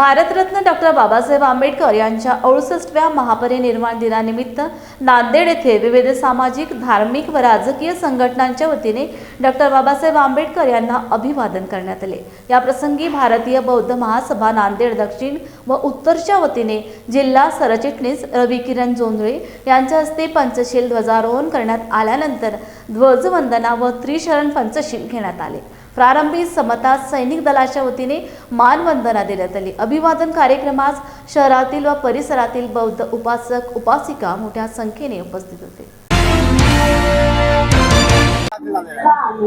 Bharat Ratna doctor Babasaheb Ambedkar यांच्या अडुसष्टव्या महापरिनिर्वाण दिनानिमित्त नांदेड येथे विविध सामाजिक धार्मिक व राजकीय संघटनांच्या वतीने डॉक्टर बाबासाहेब आंबेडकर यांना अभिवादन करण्यात आले. याप्रसंगी भारतीय बौद्ध महासभा नांदेड दक्षिण व उत्तरच्या वतीने जिल्हा सरचिटणीस रवी किरण जोंधळे यांच्या हस्ते पंचशील ध्वजारोहण करण्यात आल्यानंतर ध्वजवंदना व त्रिशरण पंचशील घेण्यात आले. प्रारंभी समता सैनिक दलाच्या वतीने मानवंदना देण्यात आली. अभिवादन कार्यक्रमास शहरातील व परिसरातील बौद्ध उपासक उपासिका मोठ्या संख्येने उपस्थित होते.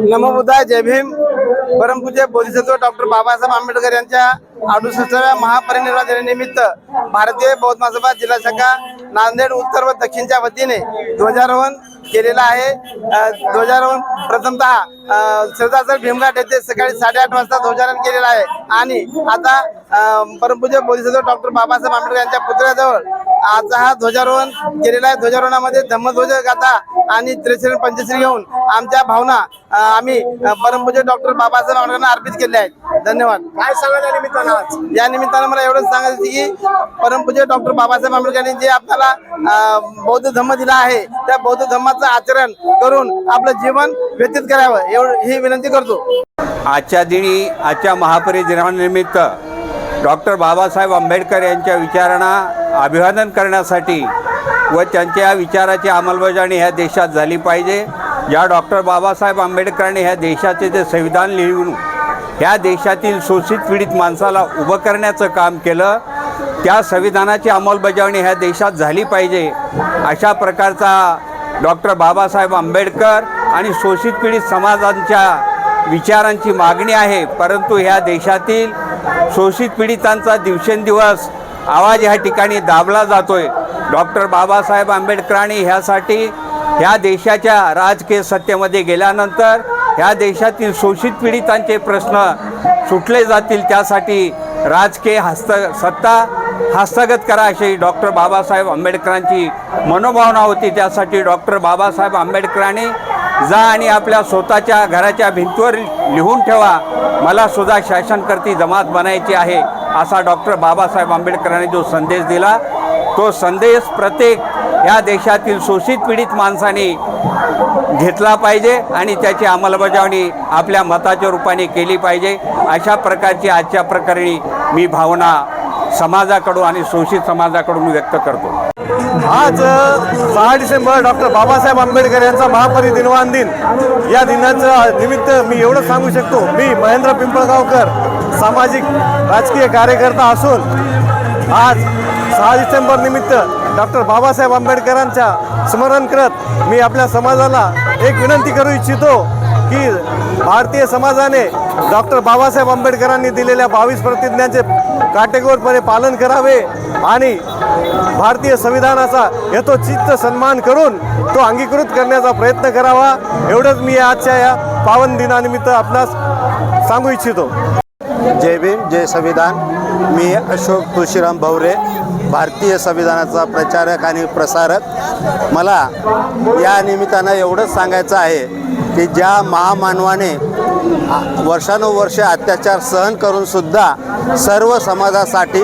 नमोबुद्धाय जय भीम. परमपूज्य बोधिसत्व डॉक्टर बाबासाहेब आंबेडकर यांच्या अडुसष्टव्या महापरिनिर्वाण दिनानिमित्त भारतीय बौद्ध महासभा जिल्हा शाखा नांदेड उत्तर व दक्षिणच्या वतीने ध्वजारोहण केलेला आहे. ध्वजारोहण प्रथमतः सरदार भीमघाट येथे सकाळी साडेआठ वाजता ध्वजारोहण केलेला आहे. आणि आता परमपूज्य बोधिसत्व डॉक्टर बाबासाहेब आंबेडकर यांच्या पुतळ्याजवळ आजचा हा ध्वजारोहण केलेला आहे. ध्वजारोहणामध्ये धम्मध्वज गाथा आणि त्रिशरण पंचश्री घेऊन आमच्या भावना आम्ही अ, परमपूज्य डॉक्टर बाबासाहेब आंबेडकरांना अर्पित केल्या आहेत. धन्यवाद. काय सांगा या निमित्तानं आज? या निमित्तानं मला एवढंच सांगायचं की परमपूज्य डॉक्टर बाबासाहेब आंबेडकरांनी जे आपल्याला बौद्ध धम्म दिला आहे त्या बौद्ध धम्माचं आचरण करून आपलं जीवन व्यतीत करावं एवढं ही विनंती करतो. आजच्या दिनी आजच्या महापरिनिर्वाणानिमित्त डॉक्टर बाबासाहेब आंबेडकर यांच्या विचारांना अभिवादन करण्यासाठी व त्यांच्या विचाराची अंमलबजावणी ह्या देशात झाली पाहिजे. ज्या डॉक्टर बाबासाहेब आंबेडकरांनी ह्या देशाचे ते संविधान लिहून ह्या देशातील शोषित पीडित माणसाला उभं करण्याचं काम केलं त्या संविधानाची अंमलबजावणी ह्या देशात झाली पाहिजे. अशा प्रकारचा डॉक्टर बाबासाहेब आंबेडकर आणि शोषित पीडित समाजांच्या विचारांची मागणी आहे. परंतु ह्या देशातील शोषित पीडितांचा दिवसेंदिवस आवाज ह्या ठिकाणी दाबला जातोय. डॉक्टर बाबासाहेब आंबेडकरांनी ह्यासाठी ह्या देशाच्या राजकीय सत्तेमध्ये गेल्यानंतर ह्या देशातील शोषित पीडितांचे प्रश्न सुटले जातील त्यासाठी राजकीय हस्त सत्ता हस्तगत करा अशी डॉक्टर बाबासाहेब आंबेडकरांची मनोभावना होती. त्यासाठी डॉक्टर बाबासाहेब आंबेडकरांनी जा आणि आपल्या स्वतःच्या घराच्या भिंतीवर लिहून ठेवा. मला सुद्धा शासनकर्ती जमात बनायची आहे असा डॉक्टर बाबासाहेब आंबेडकरांनी जो संदेश दिला. तो संदेश प्रत्येक या देशातील शोषित पीडित माणसाने घेतला पाहिजे आणि त्याची अंमलबजावणी आपल्या मताच्या रूपाने केली पाहिजे. अशा प्रकारची आजच्या प्रकरणी मी भावना समाजाकडून आणि शोषित समाजाकडून व्यक्त करतो. आज सहा डिसेंबर डॉक्टर बाबासाहेब आंबेडकर यांचा महापरिनिर्वाण दिन. या दिनाचं निमित्त मी एवढं सांगू शकतो. मी महेंद्र पिंपळगावकर सामाजिक राजकीय कार्यकर्ता असून आज सहा डिसेंबर निमित्त डॉक्टर बाबासाहेब आंबेडकरांच्या स्मरण करत मी आपल्या समाजाला एक विनंती करू इच्छितो. की भारतीय समाजाने डॉक्टर बाबासाहेब आंबेडकरांनी दिलेल्या बावीस प्रतिज्ञांचे काटेकोरपणे पालन करावे आणि भारतीय संविधानाचा यथोचित सन्मान करून तो अंगीकृत करण्याचा प्रयत्न करावा. एवढंच मी आजच्या या पावन दिनानिमित्त आपणास सांगू इच्छितो. जय भीम जय संविधान. मी अशोक तुळशीराम भवरे भारतीय संविधानाचा प्रचारक आणि प्रसारक. मला या निमित्तानं एवढंच सांगायचं आहे की ज्या महामानवाने वर्षानुवर्षे वर्षानुवर्ष अत्याचार सहन करूनसुद्धा सर्व समाजासाठी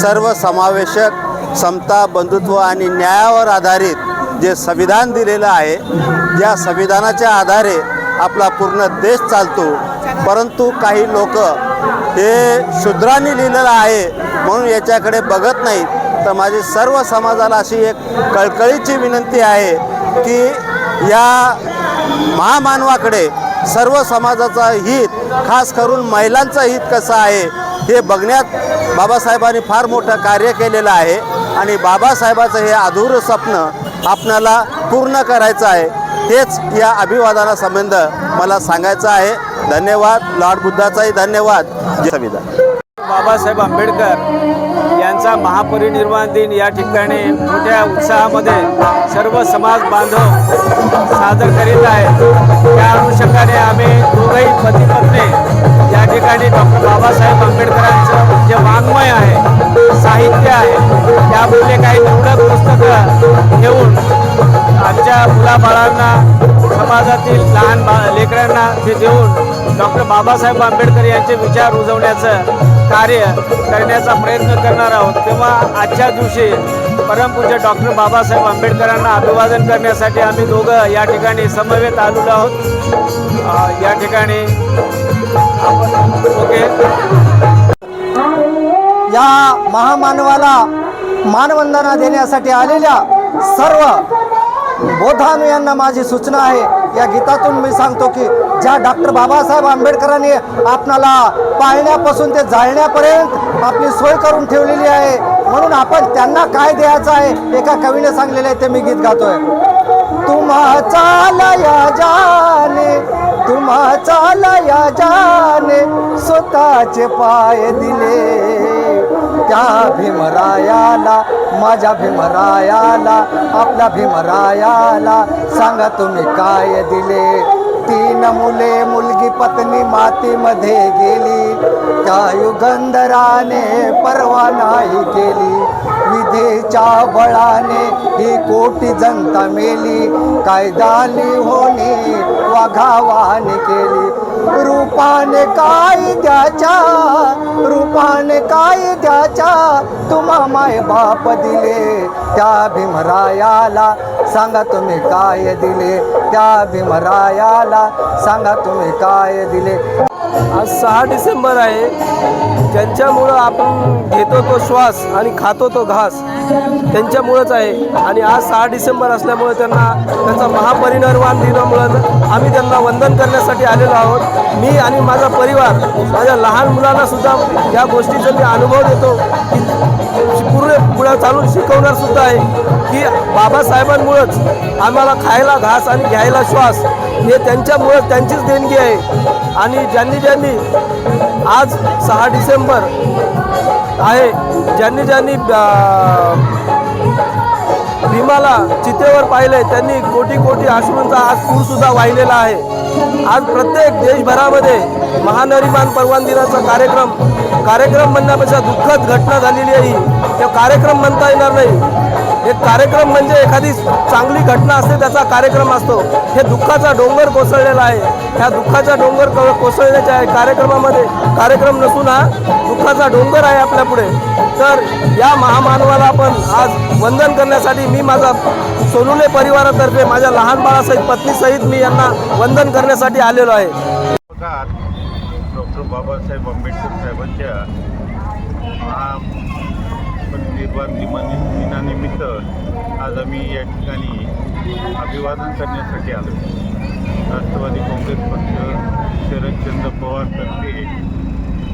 सर्व समावेशक समता बंधुत्व आणि न्यायावर आधारित जे संविधान दिलेलं आहे ज्या संविधानाच्या आधारे आपला पूर्ण देश चालतो. परंतु काही लोक हे शूद्रांनी लिहिलेलं आहे म्हणून याच्याकडे बघत नाहीत. तर माझी सर्व समाजाला अशी एक कळकळीची विनंती आहे की या महामानवाकडे सर्व समाजाचा हित खास करून महिलांचं हित कसं आहे हे बघण्यात बाबासाहेबांनी फार मोठं कार्य केलेलं आहे. आणि बाबासाहेबाचं हे अधुरं स्वप्न आपणाला पूर्ण करायचं आहे हेच या अभिवादनासंबंध मला सांगायचं आहे. धन्यवाद. लॉर्ड बुद्धाचाही धन्यवाद. जय संविधान. बाबासाहेब आंबेडकर यांचा महापरिनिर्वाण दिन या ठिकाणी मोठ्या उत्साहामध्ये सर्व समाज बांधव सादर करीत आहेत. त्या अनुषंगाने आम्ही दोघंही पती पत्नी या ठिकाणी डॉक्टर बाबासाहेब आंबेडकरांचं जे वाङ्मय आहे साहित्य आहे त्यामध्ये काही निवडक पुस्तकं घेऊन आमच्या मुलाबाळांना समाजातील लहान बा लेकरांना ते देऊन डॉक्टर बाबासाहेब आंबेडकर यांचे विचार रुजवण्याचं कार्य करण्याचा प्रयत्न करणार आहोत. तेव्हा आजच्या दिवशी परमपूज्य डॉक्टर बाबासाहेब आंबेडकरांना अभिवादन करण्यासाठी आम्ही दोघं या ठिकाणी समवेत आलेलो आहोत. या ठिकाणी ओके. या महामानवाला मानवंदना देण्यासाठी आलेल्या सर्व बोधानुयांना माझी सूचना आहे. या गीतातून मी सांगतो की ज्या डॉक्टर बाबासाहेब आंबेडकरांनी आपणाला पाळण्यापासून ते जाळण्यापर्यंत आपली सोय करून ठेवलेली आहे म्हणून आपण त्यांना काय द्यायचं आहे एका कवीने सांगलेलं आहे ते मी गीत गातोय. तुम्हा चालया जाने तुम्हा चालया जाने स्वतःचे पाय दिले. त्या भीमरायाला माझ्या भीमरायाला आपल्या भीमरायाला सांगा तुम्ही काय दिले. तीन मुले मुलगी पत्नी मातीमध्ये गेली. त्या युगंधराने परवा नाही केली. विधेच्या बळाने ही कोटी जनता मेली. कायदाली होणी वाघावाने केली. रूपाने काय द्याच्या रूपाने काय द्याच्या तुम्हा माय बाप दिले. त्या भीमरायाला सांगा तुम्ही काय दिले त्या भीमरायाला? सांगा तुम्ही काय दिले? आज सहा डिसेंबर आहे. ज्यांच्यामुळं आपण घेतो तो श्वास आणि खातो तो घास त्यांच्यामुळंच आहे. आणि आज सहा डिसेंबर असल्यामुळे त्यांना त्यांचा महापरिनिर्वाण दिनामुळं आम्ही त्यांना वंदन करण्यासाठी आलेलो आहोत. मी आणि माझा परिवार माझ्या लहान मुलांना सुद्धा या गोष्टीचा मी अनुभव देतो की पूर्ण पुढे चालून शिकवणार सुद्धा आहे. की बाबासाहेबांमुळंच आम्हाला खायला घास आणि घ्यायला श्वास हे त्यांच्यामुळं त्यांचीच देणगी आहे. आणि ज्यांनी ज्यांनी आज सहा डिसेंबर आहे ज्यांनी ज्यांनी भीमाला चितेवर पाहिले त्यांनी कोटी कोटी अश्रूंचा आज पूरसुद्धा वाहिलेला आहे. आज प्रत्येक देशभरामध्ये महानरिमान परवान दिनाचा कार्यक्रम कार्यक्रम म्हणण्यापेक्षा दुःखद घटना झालेली आहे ते कार्यक्रम म्हणता येणार नाही. एक कार्यक्रम म्हणजे एखादी चांगली घटना असते त्याचा कार्यक्रम असतो. हे दुःखाचा डोंगर कोसळलेला आहे. ह्या दुःखाचा डोंगर कोसळण्याच्या आहे कार्यक्रमामध्ये कार्यक्रम नसून हा दुःखाचा डोंगर आहे आपल्या पुढे. तर या महामानवाला आपण आज वंदन करण्यासाठी मी माझा सोनुले परिवारातर्फे माझ्या लहान बाळासहित पत्नीसहित मी यांना वंदन करण्यासाठी आलेलो आहे. डॉक्टर बाबासाहेब आंबेडकर साहेबांच्या महापरिनिर्वाण दिमानि दिनानिमित्त आज आम्ही या ठिकाणी अभिवादन करण्यासाठी आलो. राष्ट्रवादी काँग्रेस पक्ष शरदचंद्र पवारतर्फे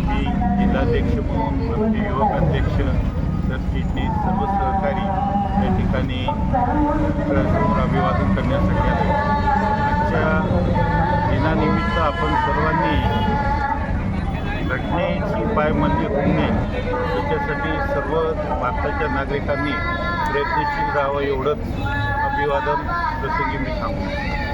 मी जिल्हाध्यक्ष म्हणून आमचे युवक अध्यक्ष सरचिटणीस सर्व सहकारी या ठिकाणी अभिवादन करण्यासाठी आलो. आजच्या दिनानिमित्त आपण सर्वांनी घटनेची पायमल्ली होऊ नये त्याच्यासाठी सर्व भारताच्या नागरिकांनी प्रयत्नशील राहावं एवढंच अभिवादन प्रसंगी मी सांगू